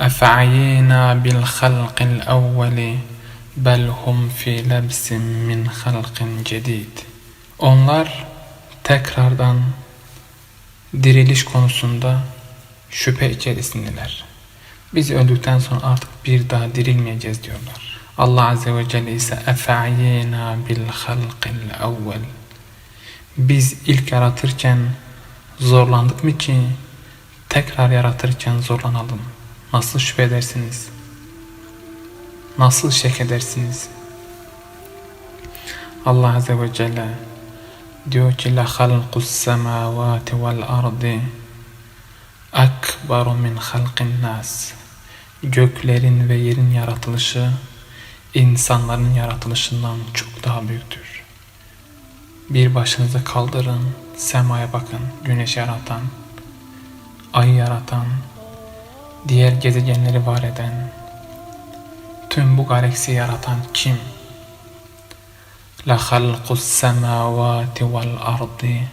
أفعينا بالخلق الأول بل هم في لبس من خلق جديد Onlar tekrardan diriliş konusunda şüphe içerisindeler. Biz öldükten sonra artık bir daha dirilmeyeceğiz diyorlar. Allah Azze ve Celle ise efa'yina bil halqil evvel. Biz ilk yaratırken zorlandık mı ki tekrar yaratırken zorlanalım. Nasıl şüphe edersiniz? Nasıl şek edersiniz? Allah Azze ve Celle diyor ki la halqus semavati vel ardi akbaru min halqin nas göklerin ve yerin yaratılışı insanların yaratılışından çok daha büyüktür. Bir başınızı kaldırın, semaya bakın, güneşi yaratan, ayı yaratan, diğer gezegenleri var eden, tüm bu galaksiyi yaratan kim? Semavati vel ardi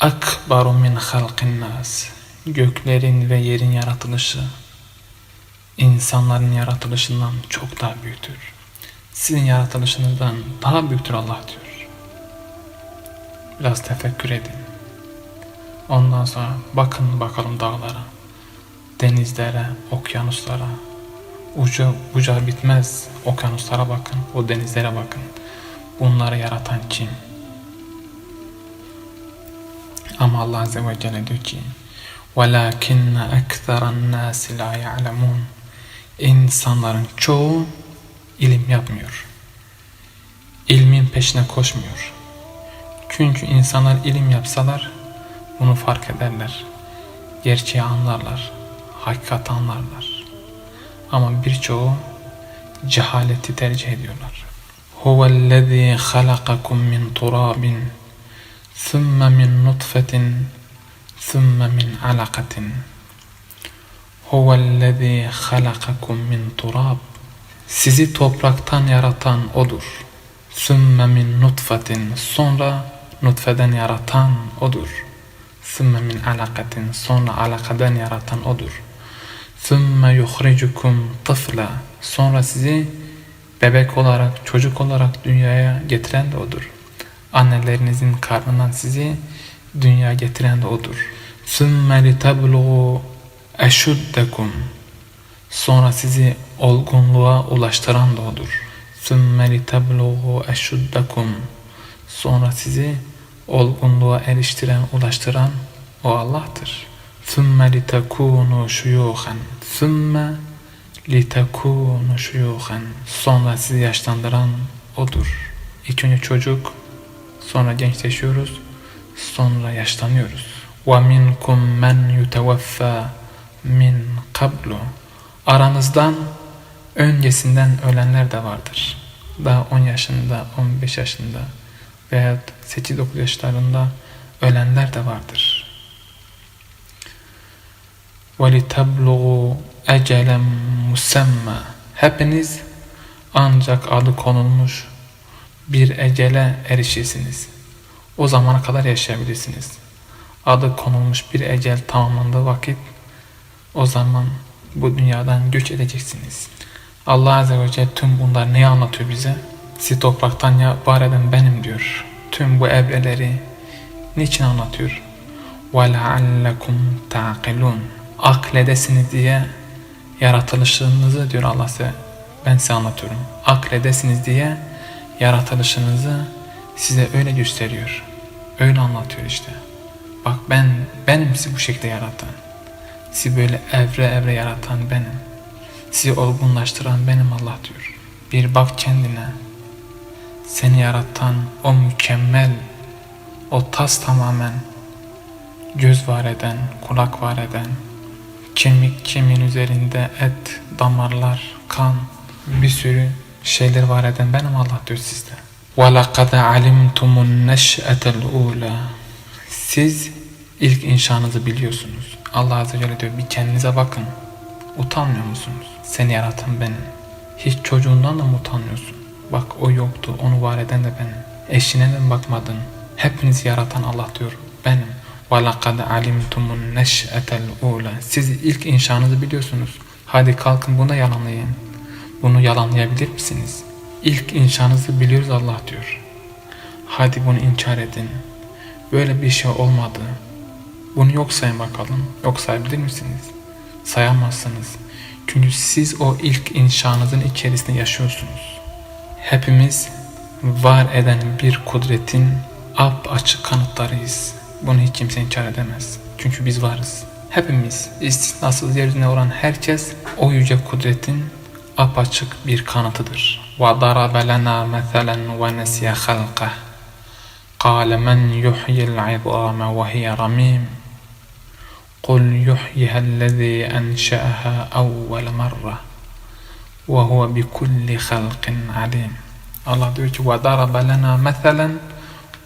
akbaru min halqin nas göklerin ve yerin yaratılışı insanların yaratılışından çok daha büyüktür. Sizin yaratılışınızdan daha büyüktür Allah diyor. Biraz tefekkür edin. Ondan sonra bakın bakalım dağlara, denizlere, okyanuslara, ucu bucağı bitmez okyanuslara bakın, o denizlere bakın. Bunları yaratan kim? Ama Allah Azze ve Celle diyor ki وَلَاكِنَّ أَكْثَرَ النَّاسِ لَا يَعْلَمُونَ İnsanların çoğu ilim yapmıyor. İlmin peşine koşmuyor. Çünkü insanlar ilim yapsalar bunu fark ederler. Gerçeği anlarlar. Hakikat anlarlar. Ama birçoğu cehaleti tercih ediyorlar. هُوَ الَّذ۪ي خَلَقَكُمْ مِنْ تُرَابٍ ثُمَّ مِنْ نُطْفَةٍ ثُمَّ مِنْ عَلَقَةٍ هُوَ الَّذ۪ي خَلَقَكُمْ مِنْ تُرَابٍ Sizi topraktan yaratan O'dur. ثُمَّ مِنْ نُطْفَةٍ Sonra nutfeden yaratan O'dur. ثُمَّ مِنْ عَلَقَةٍ Sonra alakadan yaratan O'dur. ثُمَّ يُخْرِجُكُمْ طِفْلًا Sonra sizi bebek olarak, çocuk olarak dünyaya getiren de O'dur. Annelerinizin karnından sizi dünyaya getiren de O'dur. ثُمَّ لِتَبْلُغُوا eşuddekum sonra sizi olgunluğa ulaştıran da odur. Sümme litebluğu eşuddekum sonra sizi olgunluğa eriştiren, ulaştıran o Allah'tır. Sümme litekunu şuyuhen sümme litekunu şuyuhen sonra sizi yaşlandıran odur. İlk önce çocuk, sonra gençleşiyoruz, sonra yaşlanıyoruz. وَمِنْكُمْ مَنْ يُتَوَفَّى min kablu aranızdan öncesinden ölenler de vardır. Daha 10 yaşında, 15 yaşında veya 8-9 yaşlarında ölenler de vardır. وَلِتَبْلُغُوا اَجَلًا musemma Hepiniz ancak adı konulmuş bir ecele erişirsiniz. O zamana kadar yaşayabilirsiniz. Adı konulmuş bir ecel tamamlandığı vakit o zaman bu dünyadan göç edeceksiniz. Allah Azze ve Celle tüm bunlar neyi anlatıyor bize? Sizi topraktan ya var eden benim diyor. Tüm bu ebreleri niçin anlatıyor? وَلَعَلَّكُمْ تَعْقِلُونَ Akledesiniz diye yaratılışınızı diyor Allah size. Ben size anlatıyorum. Akledesiniz diye yaratılışınızı size öyle gösteriyor. Öyle anlatıyor işte. Bak ben benim sizi bu şekilde yaratan. Sizi böyle evre evre yaratan benim. Sizi olgunlaştıran benim Allah diyor. Bir bak kendine. Seni yaratan o mükemmel, o tas tamamen göz var eden, kulak var eden, kemik kemiğin üzerinde et, damarlar, kan, bir sürü şeyler var eden benim Allah diyor sizde. وَلَقَدْ عَلِمْتُمُ النَّشْأَةَ الْعُولَى Siz ilk inşanızı biliyorsunuz. Allah Azze ve Celle diyor bir kendinize bakın. Utanmıyor musunuz? Seni yaratan benim. Hiç çocuğundan da mı utanmıyorsun? Bak o yoktu, onu var eden de benim. Eşine de mi bakmadın? Hepinizi yaratan Allah diyor, benim. وَلَقَدْ عَلِمْتُمُ النَّشْأَةَ الْعُولَى Siz ilk inşanızı biliyorsunuz. Hadi kalkın bunu da yalanlayın. Bunu yalanlayabilir misiniz? İlk inşanızı biliyoruz Allah diyor. Hadi bunu inkar edin. Böyle bir şey olmadı. Bunu yok sayın bakalım. Yok sayabilir misiniz? Sayamazsınız. Çünkü siz o ilk inşanızın içerisinde yaşıyorsunuz. Hepimiz var eden bir kudretin ap açık kanıtlarıyız. Bunu hiç kimse inkar edemez. Çünkü biz varız. Hepimiz istisnasız yeryüzünde olan herkes o yüce kudretin apaçık bir kanıtıdır. وَضَرَبَ لَنَا مَثَلًا وَنَسِيَ خَلْقَهِ قال من يحيي العظام وهي رميم قل يحييها الذي أنشأها أول مرة وهو بكل خلق عليم Allah diyor ki وَضَرَبَ لَنَا مَثَلًا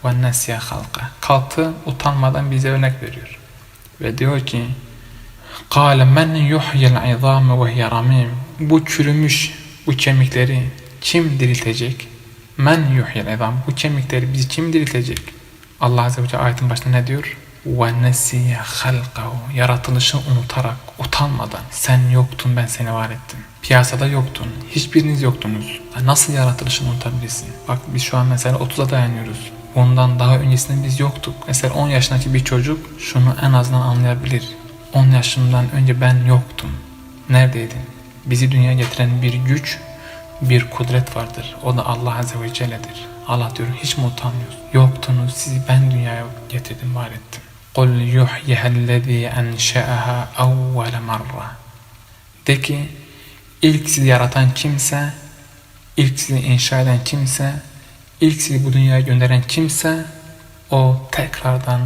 وَنَسْيَ خَلْقَ Kalktı utanmadan bize örnek veriyor. Ve diyor ki قَالَ مَنْ يُحْيِ الْعِظَامَ وَهِيَ رَمِيمٌ Bu çürümüş bu kemikleri kim diriltecek? Men yuhyil izam. Bu kemikleri bizi kim diriltecek? Allah Azze ve Celle ayetin başında ne diyor? Ve nesiye halkahu. Yaratılışı unutarak, utanmadan. Sen yoktun ben seni var ettim. Piyasada yoktun. Hiçbiriniz yoktunuz. Nasıl yaratılışını unutabilirsin? Bak biz şu an mesela 30'a dayanıyoruz. Ondan daha öncesinde biz yoktuk. Mesela 10 yaşındaki bir çocuk şunu en azından anlayabilir. 10 yaşımdan önce ben yoktum. Neredeydin? Bizi dünyaya getiren bir güç, bir kudret vardır. O da Allah Azze ve Celle'dir. Allah diyor hiç mi utanmıyorsun? Yoktunuz sizi ben dünyaya getirdim var ettim. قُلْ يُحْيِهَا الَّذ۪ي أَنْشَأَهَا اَوَّلَ مَرَّةً De ki ilk sizi yaratan kimse, ilk sizi inşa eden kimse, ilk sizi bu dünyaya gönderen kimse o tekrardan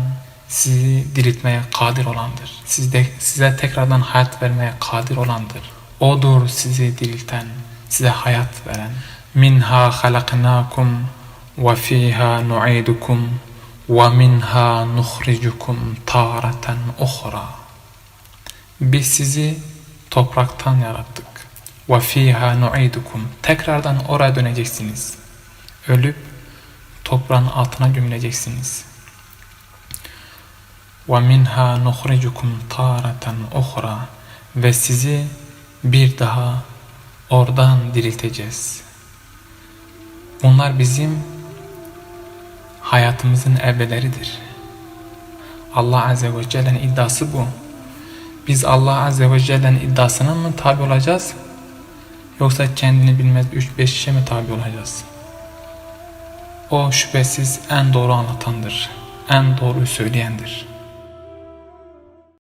sizi diriltmeye kadir olandır. Sizde, size tekrardan hayat vermeye kadir olandır. Odur sizi dirilten, size hayat veren. Minha halaknakum ve fiha nu'idukum ve minha nukhrijukum taratan ukhra. Biz sizi topraktan yarattık. Ve fiha nu'idukum. Tekrardan oraya döneceksiniz. Ölüp toprağın altına gömüleceksiniz. Minha nukhrijukum taratan ukhra. Ve sizi bir daha oradan dirilteceğiz. Bunlar bizim hayatımızın evreleridir. Allah Azze ve Celle'nin iddiası bu. Biz Allah Azze ve Celle'nin iddiasına mı tabi olacağız? Yoksa kendini bilmez 3-5 kişiye mi tabi olacağız? O şüphesiz en doğru anlatandır. En doğruyu söyleyendir.